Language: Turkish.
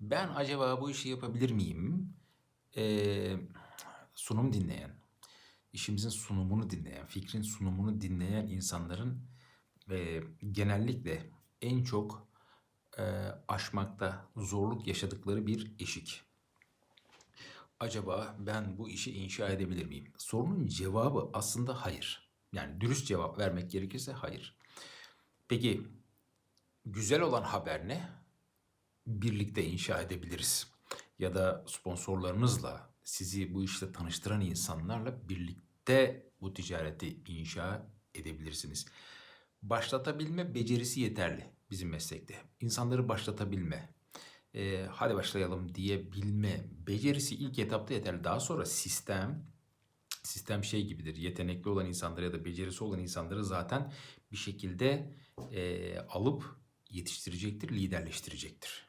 Ben acaba bu işi yapabilir miyim? Ee, sunum dinleyen, işimizin sunumunu dinleyen, fikrin sunumunu dinleyen insanların e, genellikle en çok e, aşmakta zorluk yaşadıkları bir eşik. Acaba ben bu işi inşa edebilir miyim? Sorunun cevabı aslında hayır. Yani dürüst cevap vermek gerekirse hayır. Peki güzel olan haber ne? Birlikte inşa edebiliriz. Ya da sponsorlarınızla sizi bu işte tanıştıran insanlarla birlikte bu ticareti inşa edebilirsiniz. Başlatabilme becerisi yeterli bizim meslekte. İnsanları başlatabilme, e, hadi başlayalım diyebilme becerisi ilk etapta yeterli. Daha sonra sistem, sistem şey gibidir. Yetenekli olan insanları ya da becerisi olan insanları zaten bir şekilde e, alıp yetiştirecektir, liderleştirecektir.